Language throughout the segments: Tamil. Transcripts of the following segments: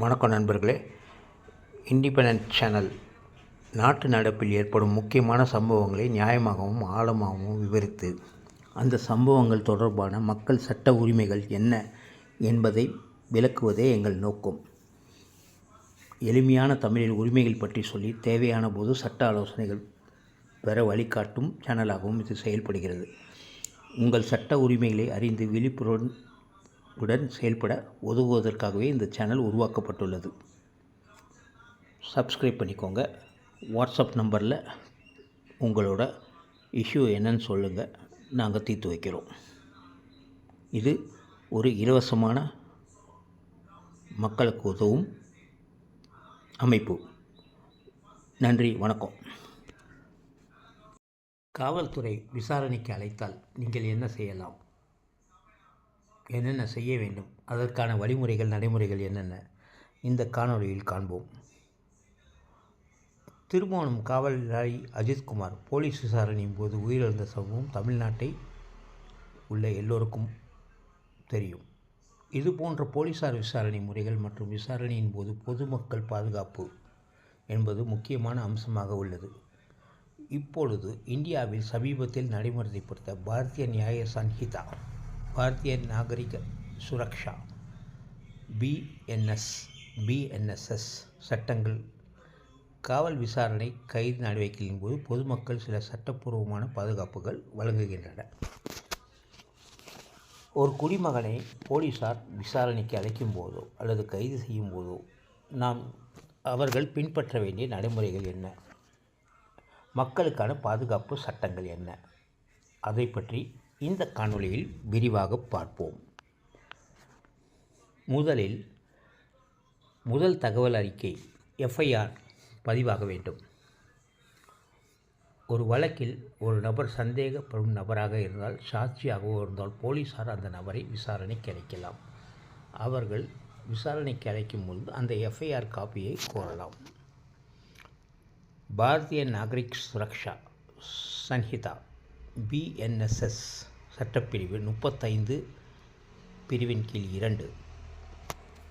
வணக்கம் நண்பர்களே. இண்டிபெண்டன்ட் சேனல் நாட்டு நடப்பில் ஏற்படும் முக்கியமான சம்பவங்களை நியாயமாகவும் ஆழமாகவும் விவரித்து அந்த சம்பவங்கள் தொடர்பான மக்கள் சட்ட உரிமைகள் என்ன என்பதை விளக்குவதே எங்கள் நோக்கம். எளிமையான தமிழில் உரிமைகள் பற்றி சொல்லி தேவையான போது சட்ட ஆலோசனைகள் பெற வழிகாட்டும் சேனலாகவும் இது செயல்படுகிறது. உங்கள் சட்ட உரிமைகளை அறிந்து விழிப்புடன் உடன் செயல்பட உதவுவதற்காகவே இந்த சேனல் உருவாக்கப்பட்டுள்ளது. சப்ஸ்கிரைப் பண்ணிக்கோங்க. வாட்ஸ்அப் நம்பரில் உங்களோட இஷ்யூ என்னன்னு சொல்லுங்கள் நாங்கள் தீர்த்து வைக்கிறோம். இது ஒரு இலவசமான மக்களுக்கு உதவும் அமைப்பு. நன்றி வணக்கம். காவல்துறை விசாரணைக்கு அழைத்தால் நீங்கள் என்ன செய்யலாம்? என்னென்ன செய்ய வேண்டும்? அதற்கான வழிமுறைகள் நடைமுறைகள் என்னென்ன? இந்த காணொளியில் காண்போம். திருமணம் காவலாளி அஜித்குமார் போலீஸ் விசாரணையின் போது உயிரிழந்த சம்பவம் தமிழ்நாட்டை உள்ள எல்லோருக்கும் தெரியும். இது போன்ற போலீசார் விசாரணை முறைகள் மற்றும் விசாரணையின் போது பொதுமக்கள் பாதுகாப்பு என்பது முக்கியமான அம்சமாக உள்ளது. இப்பொழுது இந்தியாவில் சமீபத்தில் நடைமுறைப்படுத்த பாரதிய நியாய சன்ஹிதா பாரதிய நாகரிக சுரக்ஷா பிஎன்எஸ் பிஎன்எஸ்எஸ் சட்டங்கள் காவல் விசாரணை கைது நடவடிக்கையின் போது பொதுமக்கள் சில சட்டப்பூர்வமான பாதுகாப்புகள் வழங்குகின்றன. ஒரு குடிமகனை போலீசார் விசாரணைக்கு அழைக்கும் போதோ அல்லது கைது செய்யும் போதோ நாம் அவர்கள் பின்பற்ற வேண்டிய நடைமுறைகள் என்ன? மக்களுக்கான பாதுகாப்பு சட்டங்கள் என்ன? அதை பற்றி இந்த காணொளியில் விரிவாக பார்ப்போம். முதலில் முதல் தகவல் அறிக்கை எஃப்ஐஆர் பதிவாக வேண்டும். ஒரு வழக்கில் ஒரு நபர் சந்தேகப்படும் நபராக இருந்தால் சாட்சியாகவோ இருந்தால் போலீஸார் அந்த நபரை விசாரணைக்கு அழைக்கலாம். அவர்கள் விசாரணைக்கு அழைக்கும் பொழுது அந்த எஃப்ஐஆர் காப்பியை கோரலாம். பாரதிய நாகரிக் சுரக்ஷா சன்ஹிதா பிஎன்எஸ்எஸ் சட்டப்பிரிவு முப்பத்தைந்து பிரிவின் கீழ் இரண்டு.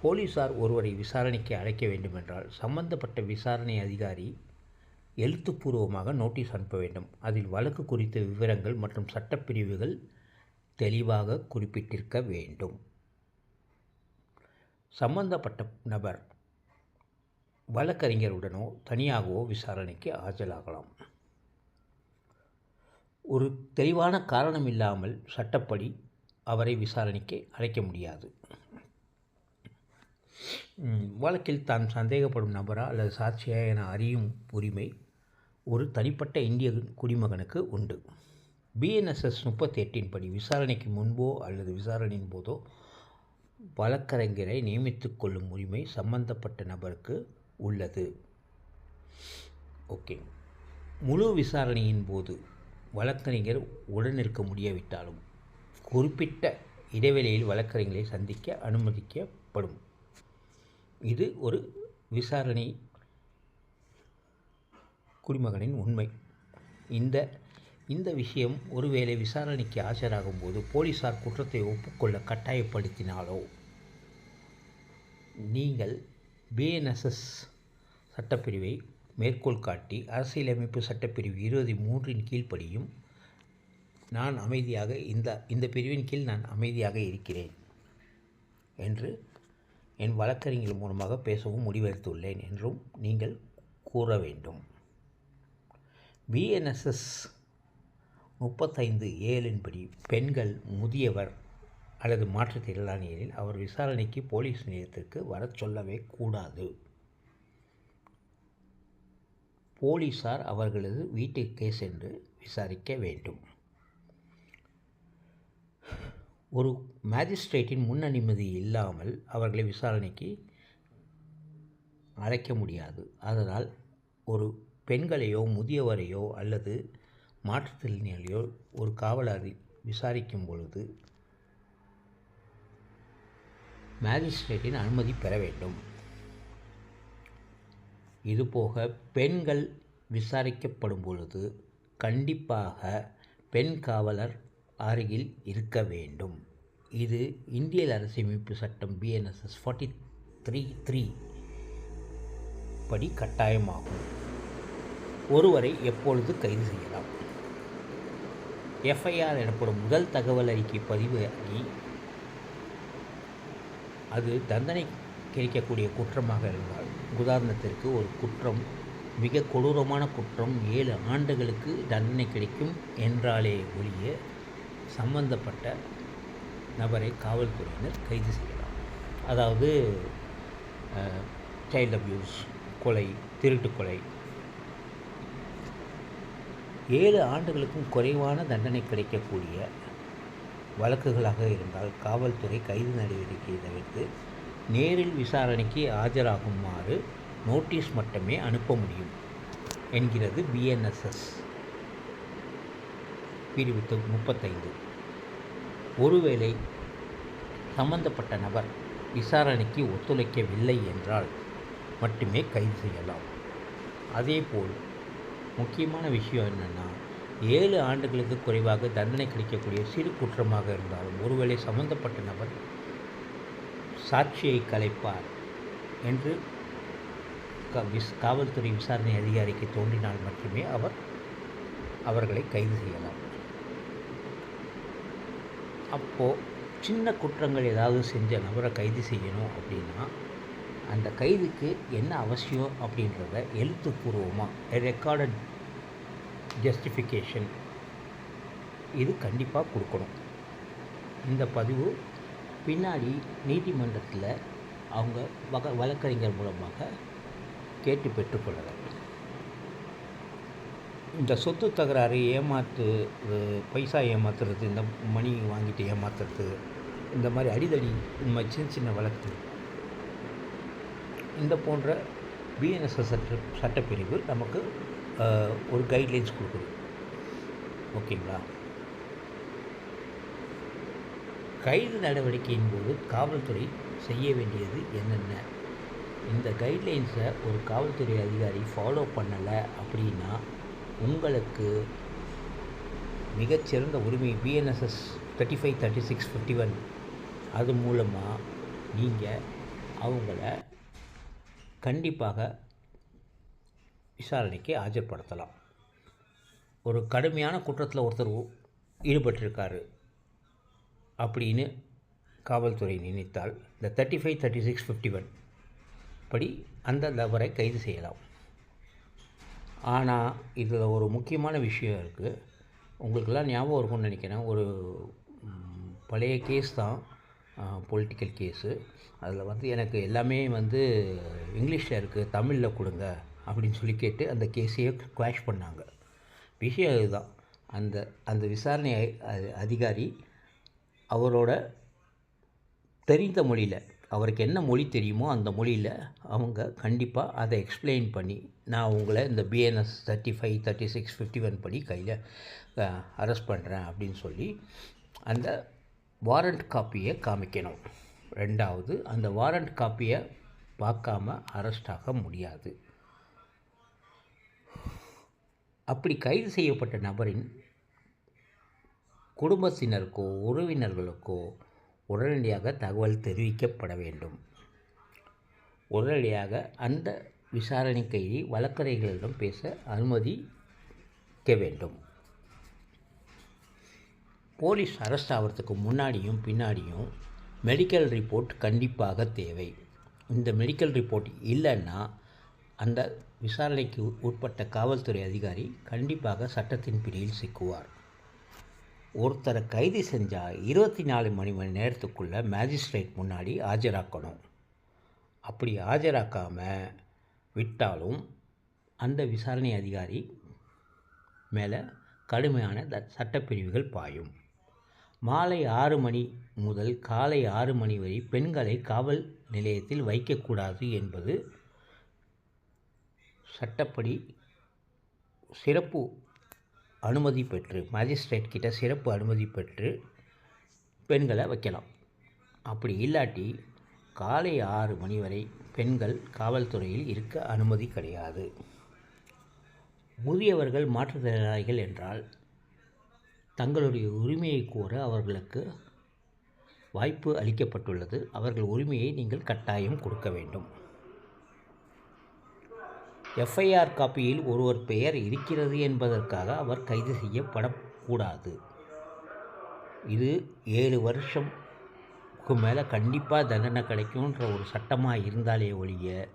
போலீசார் ஒருவரை விசாரணைக்கு அழைக்க வேண்டுமென்றால் சம்பந்தப்பட்ட விசாரணை அதிகாரி எழுத்துப்பூர்வமாக நோட்டீஸ் அனுப்ப வேண்டும். அதில் வழக்கு குறித்த விவரங்கள் மற்றும் சட்டப்பிரிவுகள் தெளிவாக குறிப்பிட்டிருக்க வேண்டும். சம்பந்தப்பட்ட நபர் வழக்கறிஞருடனோ தனியாகவோ விசாரணைக்கு ஆஜராகலாம். ஒரு தெளிவான காரணம் இல்லாமல் சட்டப்படி அவரை விசாரணைக்கு அழைக்க முடியாது. வழக்கில் தான் சந்தேகப்படும் நபரா அல்லது சாட்சியாக என அறியும் உரிமை ஒரு தனிப்பட்ட இந்திய குடிமகனுக்கு உண்டு. பிஎன்எஸ்எஸ் முப்பத்தி எட்டின் படி விசாரணைக்கு முன்போ அல்லது விசாரணையின் போதோ வழக்கறிஞரை நியமித்துக் கொள்ளும் உரிமை சம்பந்தப்பட்ட நபருக்கு உள்ளது. ஓகே. முழு விசாரணையின் போது வழக்கறிஞர் உடன் இருக்க முடியாவிட்டாலும் குறிப்பிட்ட இடைவெளியில் வழக்கறிஞரை சந்திக்க அனுமதிக்கப்படும். இது ஒரு விசாரணை குடிமகனின் உண்மை. இந்த இந்த விஷயம் ஒருவேளை விசாரணைக்கு ஆஜராகும் போது போலீசார் குற்றத்தை ஒப்புக்கொள்ள கட்டாயப்படுத்தினாலோ? நீங்கள் பிஎன்எஸ்எஸ் சட்டப்பிரிவை மேற்கோள் காட்டி அரசியலமைப்பு சட்டப்பிரிவு இருபத்தி மூன்றின் கீழ்ப்படியும் நான் அமைதியாக இந்த இந்த பிரிவின் கீழ் நான் அமைதியாக இருக்கிறேன் என்று என் வழக்கறிஞர் மூலமாக பேசவும் முடிவெடுத்துள்ளேன் என்றும் நீங்கள் கூற வேண்டும். பிஎன்எஸ்எஸ் முப்பத்தைந்து ஏழின்படி பெண்கள் முதியவர் அல்லது மாற்றுத்திறனாளிகளில் அவர் விசாரணைக்கு போலீஸ் நிலையத்திற்கு வரச் சொல்லவே கூடாது. போலீசார் அவர்களது வீட்டுக்கே சென்று விசாரிக்க வேண்டும். ஒரு மேஜிஸ்ட்ரேட்டின் முன் அனுமதி இல்லாமல் அவர்களை விசாரணைக்கு அழைக்க முடியாது. அதனால் ஒரு பெண்களையோ முதியவரையோ அல்லது மாற்றுத்திறனாளியோ ஒரு காவலாளி விசாரிக்கும் பொழுது மேஜிஸ்ட்ரேட்டின் அனுமதி பெற வேண்டும். இதுபோக பெண்கள் விசாரிக்கப்படும் பொழுது கண்டிப்பாக பெண் காவலர் அருகில் இருக்க வேண்டும். இது இந்திய அரசியமைப்பு சட்டம் பிஎன்எஸ்எஸ் ஃபார்ட்டி த்ரீ த்ரீ படி கட்டாயமாகும். ஒருவரை எப்பொழுது கைது செய்யலாம்? எஃப்ஐஆர் எனப்படும் முதல் தகவல் அறிக்கை பதிவாகி அது தண்டனை கிடைக்கக்கூடிய குற்றமாக இருந்தால் உதாரணத்திற்கு ஒரு குற்றம் மிக கொடூரமான குற்றம் ஏழு ஆண்டுகளுக்கு தண்டனை கிடைக்கும் என்றாலே ஒழிய சம்பந்தப்பட்ட நபரை காவல்துறையினர் கைது செய்யலாம். அதாவது சைல்ட் அப்யூஸ் கொலை திருட்டு கொலை. ஏழு ஆண்டுகளுக்கும் குறைவான தண்டனை கிடைக்கக்கூடிய வழக்குகளாக இருந்தால் காவல்துறை கைது நடவடிக்கையை தவிர்த்து நேரில் விசாரணைக்கு ஆஜராகுமாறு நோட்டீஸ் மட்டுமே அனுப்ப முடியும் என்கிறது பிஎன்எஸ்எஸ் பிரிவு முப்பத்தைந்து. ஒருவேளை சம்பந்தப்பட்ட நபர் விசாரணைக்கு ஒத்துழைக்கவில்லை என்றால் மட்டுமே கைது செய்யலாம். அதேபோல் முக்கியமான விஷயம் என்னென்னா ஏழு ஆண்டுகளுக்கு குறைவாக தண்டனை கிடைக்கக்கூடிய சிறு குற்றமாக இருந்தாலும் ஒருவேளை சம்பந்தப்பட்ட நபர் சாட்சியை கலைப்பார் என்று க விஸ் காவல்துறை விசாரணை அதிகாரிக்கு தோன்றினால் மட்டுமே அவர் அவர்களை கைது செய்யலாம். அப்போது சின்ன குற்றங்கள் ஏதாவது செஞ்ச நபரை கைது செய்யணும் அப்படின்னா அந்த கைதுக்கு என்ன அவசியம் அப்படின்றத எழுத்துப்பூர்வமாக ரெக்கார்டட் ஜஸ்டிஃபிகேஷன் இது கண்டிப்பாக கொடுக்கணும். இந்த பதிவு பின்னாடி நீதிமன்றத்தில் அவங்க வக வழக்கறிஞர் மூலமாக கேட்டு பெற்றுக்கொள்ளலாம். இந்த சொத்து தகராறு ஏமாத்து பைசா ஏமாத்துறது இந்த மணி வாங்கிட்டு ஏமாத்துறது இந்த மாதிரி அடிதடி இந்த மாதிரி சின்ன சின்ன வழக்கு இந்த போன்ற பிஎன்எஸ்எஸ் சட்ட சட்டப்பிரிவு நமக்கு ஒரு கைட்லைன்ஸ் கொடுக்குது. ஓகேங்களா? கைது நடவடிக்கையின் போது காவல்துறை செய்ய வேண்டியது என்னென்ன? இந்த கைட்லைன்ஸை ஒரு காவல்துறை அதிகாரி ஃபாலோ பண்ணலை அப்படின்னா உங்களுக்கு மிகச்சிறந்த உரிமை BNSS thirty five thirty six fifty one அது மூலமாக நீங்கள் அவங்கள கண்டிப்பாக விசாரணைக்கு ஆஜர்படுத்தலாம். ஒரு கடுமையான குற்றத்தில் ஒருத்தர் ஈடுபட்டிருக்காரு. அப்படின்னு காவல்துறை நினைத்தால் இந்த thirty five thirty six fifty one படி அந்த நபரை கைது செய்யலாம். ஆனால் இதில் ஒரு முக்கியமான விஷயம் இருக்குது உங்களுக்கெல்லாம் ஞாபகம் இருக்கும்னு நினைக்கிறேன். ஒரு பழைய கேஸ் தான் பொலிட்டிக்கல் கேஸு அதில் வந்து எனக்கு எல்லாமே வந்து இங்கிலீஷில் இருக்குது தமிழில் கொடுங்க அப்படின்னு சொல்லி கேட்டு அந்த கேஸையே குவாஷ் பண்ணாங்க. விஷயம் இதுதான். அந்த அந்த விசாரணை அதிகாரி அவரோட தெரிந்த மொழியில் அவருக்கு என்ன மொழி தெரியுமோ அந்த மொழியில் அவங்க கண்டிப்பாக அதை எக்ஸ்பிளைன் பண்ணி நான் உங்களை இந்த BNS thirty five thirty six fifty one படி கையில் அரெஸ்ட் பண்ணுறேன் அப்படின்னு சொல்லி அந்த வாரண்ட் காப்பியை காமிக்கணும். ரெண்டாவது அந்த வாரண்ட் காப்பியை பார்க்காம அரெஸ்ட் ஆக முடியாது. அப்படி கைது செய்யப்பட்ட நபரின் குடும்பத்தினருக்கோ உறவினர்களுக்கோ உடனடியாக தகவல் தெரிவிக்கப்பட வேண்டும். உடனடியாக அந்த விசாரணை கைதி வழக்கறிஞர்களிடம் பேச அனுமதிக்க வேண்டும். போலீஸ் அரெஸ்ட் ஆகிறதுக்கு முன்னாடியும் பின்னாடியும் மெடிக்கல் ரிப்போர்ட் கண்டிப்பாக தேவை. இந்த மெடிக்கல் ரிப்போர்ட் இல்லைன்னா அந்த விசாரணைக்கு உட்பட்ட காவல்துறை அதிகாரி கண்டிப்பாக சட்டத்தின் பிடியில் சிக்குவார். ஒருத்தரை கைது செஞ்சால் இருபத்தி நாலு மணி மணி நேரத்துக்குள்ளே மேஜிஸ்ட்ரேட் முன்னாடி ஆஜராக்கணும். அப்படி ஆஜராக்காமல் விட்டாலும் அந்த விசாரணை அதிகாரி மேலே கடுமையான த சட்டப்பிரிவுகள் பாயும். மாலை ஆறு மணி முதல் காலை ஆறு மணி வரை பெண்களை காவல் நிலையத்தில் வைக்கக்கூடாது என்பது சட்டப்படி சிறப்பு அனுமதி பெற்று மேஜிஸ்ட்ரேட் கிட்ட சிறப்பு அனுமதி பெற்று பெண்களை வைக்கலாம். அப்படி இல்லாட்டி காலை ஆறு மணி வரை பெண்கள் காவல்துறையில் இருக்க அனுமதி கிடையாது. முதியவர்கள் மாற்றுத்திறனாளிகள் என்றால் தங்களுடைய உரிமையை கோர அவர்களுக்கு வாய்ப்பு அளிக்கப்பட்டுள்ளது. அவர்கள் உரிமையை நீங்கள் கட்டாயம் கொடுக்க வேண்டும். எஃப்ஐஆர் காப்பியில் ஒருவர் பெயர் இருக்கிறது என்பதற்காக அவர் கைது செய்யப்படக்கூடாது. இது ஏழு வருஷம்க்கு மேலே கண்டிப்பாக தண்டனை கிடைக்குன்ற ஒரு சட்டமாக இருந்தாலே ஒழிய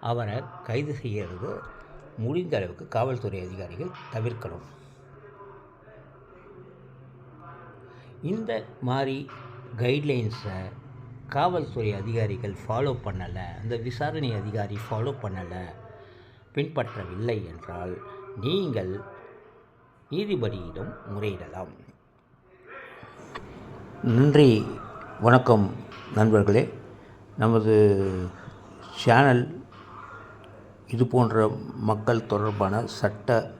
அவரை கைது செய்கிறது முடிந்த அளவுக்கு காவல்துறை அதிகாரிகள் தவிர்க்கணும். இந்த மாதிரி கைட்லைன்ஸை காவல்துறை அதிகாரிகள் ஃபாலோ பண்ணலை அந்த விசாரணை அதிகாரி ஃபாலோ பண்ணலை பின்பற்றவில்லை என்றால் நீங்கள் நீதிபதியிடம் முறையிடலாம். நன்றி. வணக்கம் நண்பர்களே. நமது சேனல் இது போன்ற மக்கள் தொடர்பான சட்ட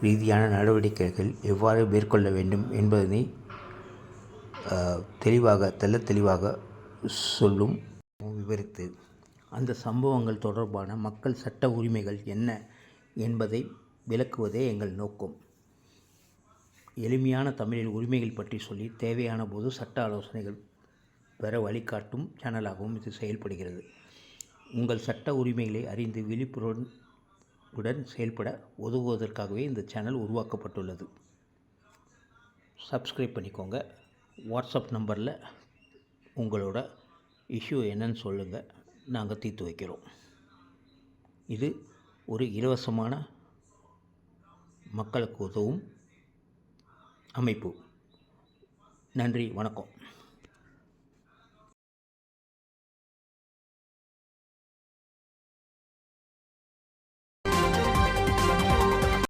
ரீதியான நடவடிக்கைகள் எவ்வாறு மேற்கொள்ள வேண்டும் என்பதனை தெளிவாக தெல்ல தெளிவாக சொல்லும் விவரித்து அந்த சம்பவங்கள் தொடர்பான மக்கள் சட்ட உரிமைகள் என்ன என்பதை விளக்குவதே எங்கள் நோக்கம். எளிமையான தமிழில் உரிமைகள் பற்றி சொல்லி தேவையான போது சட்ட ஆலோசனைகள் பெற வழிகாட்டும் சேனலாகவும் இது செயல்படுகிறது. உங்கள் சட்ட உரிமைகளை அறிந்து விழிப்புடன் உடன் செயல்பட உதவுவதற்காகவே இந்த சேனல் உருவாக்கப்பட்டுள்ளது. சப்ஸ்கிரைப் பண்ணிக்கோங்க. வாட்ஸ்அப் நம்பரில் உங்களோட இஷ்யூ என்னன்னு சொல்லுங்கள் நாங்கள் தீர்த்து வைக்கிறோம். இது ஒரு இலவசமான மக்களுக்கு உதவும் அமைப்பு. நன்றி வணக்கம்.